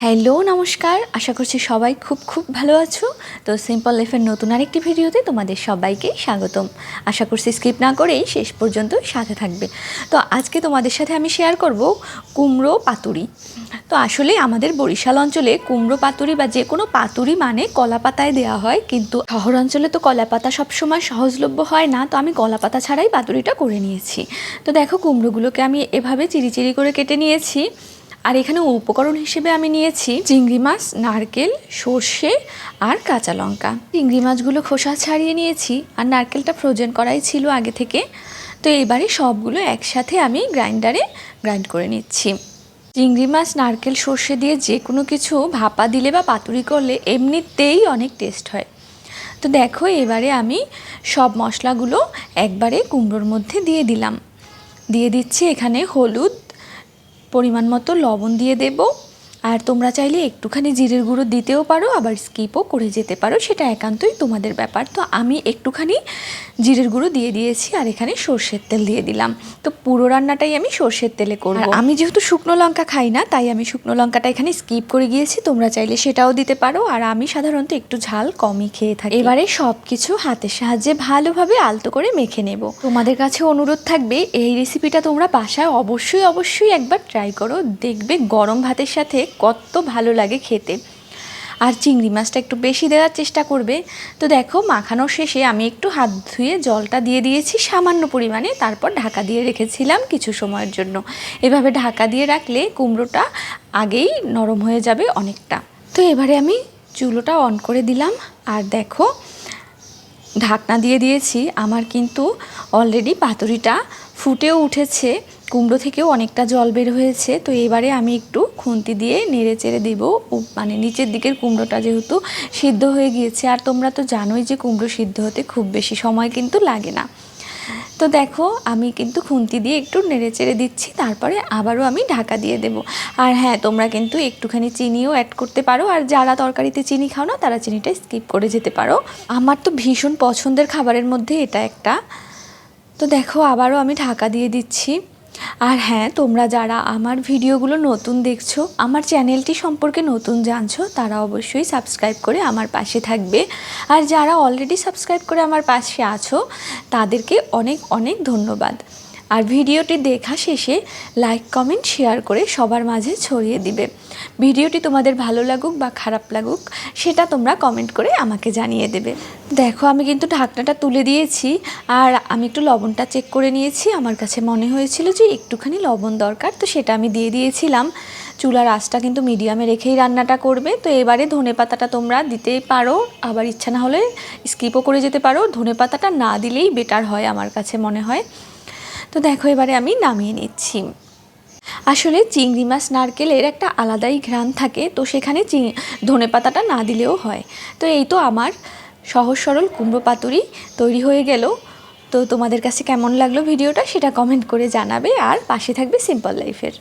Hello, নমস্কার। আশা করছি সবাই খুব খুব ভালো আছো। তো সিম্পল লাইফের নতুন আরেকটি ভিডিওতে তোমাদের সবাইকে স্বাগতম। আশা করছি স্কিপ না করেই শেষ পর্যন্ত সাথে থাকবে। তো আজকে তোমাদের সাথে আমি শেয়ার করব কুমড়ো পাতুরি। তো আসলে আমাদের বরিশাল অঞ্চলে কুমড়ো পাতুরি বা যে কোনো পাতুরি মানে কলা পাতায় দেওয়া হয়, কিন্তু শহর অঞ্চলে তো কলা পাতা সবসময় সহজলভ্য হয় না, তো আমি কলা পাতা ছাড়াই পাতুরিটা করে নিয়েছি। তো দেখো, কুমড়োগুলোকে আমি এভাবে চিরি চিরি করে কেটে নিয়েছি। আর এখানে উপকরণ হিসেবে আমি নিয়েছি চিংড়ি মাছ, নারকেল, সর্ষে আর কাঁচা লঙ্কা। চিংড়ি মাছগুলো খোসা ছাড়িয়ে নিয়েছি আর নারকেলটা ফ্রোজেন করাই ছিল আগে থেকে। তো এবারে সবগুলো একসাথে আমি গ্রাইন্ডারে গ্রাইন্ড করে নিচ্ছি। চিংড়ি মাছ, নারকেল, সর্ষে দিয়ে যে কোনো কিছু ভাপা দিলে বা পাতুরি করলে এমনিতেই অনেক টেস্ট হয়। তো দেখো এবারে আমি সব মশলাগুলো একবারে কুমড়োর মধ্যে দিয়ে দিলাম। দিয়ে দিচ্ছি এখানে হলুদ পরিমাণ মতো লবণ দিয়ে দেব। আর তোমরা চাইলে একটুখানি জিরের গুঁড়ো দিতেও পারো আবার স্কিপও করে যেতে পারো সেটা একান্তই তোমাদের ব্যাপার। তো আমি একটুখানি জিরের গুঁড়ো দিয়ে দিয়েছি আর এখানে সর্ষের তেল দিয়ে দিলাম। তো পুরো রান্নাটাই আমি সর্ষের তেলে করব। আমি যেহেতু শুকনো লঙ্কা খাই না তাই আমি শুকনো লঙ্কাটা এখানে স্কিপ করে গিয়েছি তোমরা চাইলে সেটাও দিতে পারো। আর আমি সাধারণত একটু ঝাল কমই খেয়ে থাকি। এবারে সব কিছু হাতের সাহায্যে ভালোভাবে আলতো করে মেখে নেব। তোমাদের কাছে অনুরোধ থাকবে এই রেসিপিটা তোমরা বাসায় অবশ্যই অবশ্যই একবার ট্রাই করো। দেখবে গরম ভাতের সাথে কত ভালো লাগে খেতে। আর চিংড়ি মাছটা একটু বেশি দেওয়ার চেষ্টা করবে। তো দেখো মাখানোর শেষে আমি একটু হাত ধুয়ে জলটা দিয়ে দিয়েছি সামান্য পরিমাণে, তারপর ঢাকা দিয়ে রেখেছিলাম কিছু সময়ের জন্য। এভাবে ঢাকা দিয়ে রাখলে কুমড়োটা আগেই নরম হয়ে যাবে অনেকটা। তো এবারে আমি চুলোটা অন করে দিলাম। আর দেখো, ঢাকনা দিয়ে দিয়েছি। আমার কিন্তু অলরেডি পাতুরিটা ফুটেও উঠেছে। কুমড়ো থেকেও অনেকটা জল বের হয়েছে, তো এবারে আমি একটু খুন্তি দিয়ে নেড়ে চেড়ে দেবো। মানে নিচের দিকের কুমড়োটা যেহেতু সিদ্ধ হয়ে গিয়েছে, আর তোমরা তো জানোই যে কুমড়ো সিদ্ধ হতে খুব বেশি সময় কিন্তু লাগে না। তো দেখো, আমি কিন্তু খুন্তি দিয়ে একটু নেড়ে চেড়ে দিচ্ছি, তারপরে আবারও আমি ঢাকা দিয়ে দেব। আর হ্যাঁ তোমরা কিন্তু একটুখানি চিনিও অ্যাড করতে পারো, আর যারা তরকারিতে চিনি খাও না, তারা চিনিটা স্কিপ করে যেতে পারো। আমার তো ভীষণ পছন্দের খাবারের মধ্যে এটা একটা। তো দেখো, আবারও আমি ঢাকা দিয়ে দিচ্ছি। আর হ্যাঁ তোমরা যারা আমার ভিডিওগুলো নতুন দেখছ, আমার চ্যানেলটি সম্পর্কে নতুন জানছো, তারা অবশ্যই সাবস্ক্রাইব করে আমার পাশে থাকবে। আর যারা অলরেডি সাবস্ক্রাইব করে আমার পাশে আছো, তাদেরকে অনেক অনেক ধন্যবাদ। আর ভিডিওটি দেখা শেষে লাইক, কমেন্ট, শেয়ার করে সবার মাঝে ছড়িয়ে দিবে। ভিডিওটি তোমাদের ভালো লাগুক বা খারাপ লাগুক, সেটা তোমরা কমেন্ট করে আমাকে জানিয়ে দেবে। দেখো, আমি কিন্তু ঢাকনাটা তুলে দিয়েছি আর আমি একটু লবণটা চেক করে নিয়েছি। আমার কাছে মনে হয়েছিল যে একটুখানি লবণ দরকার, তো সেটা আমি দিয়ে দিয়েছিলাম। চুলার আঁচটা কিন্তু মিডিয়ামে রেখেই রান্নাটা করবে। তো এবারে ধনে পাতাটা তোমরা দিতেই পারো, আবার ইচ্ছা না হলে স্কিপও করে যেতে পারো। ধনে পাতাটা না দিলেই বেটার হয় আমার কাছে মনে হয়। তো দেখো, এবারে আমি নামিয়ে নিচ্ছি। আসলে চিংড়ি মাছ, নারকেলের একটা আলাদাই ঘ্রাণ থাকে, তো সেখানে চিং, ধনে পাতাটা না দিলেও হয়। তো এই তো আমার সহজ সরল কুমড়ো পাতুরি তৈরি হয়ে গেল। তো তোমাদের কাছে কেমন লাগল ভিডিওটা, সেটা কমেন্ট করে জানাবে, আর পাশে থাকবে সিম্পল লাইফের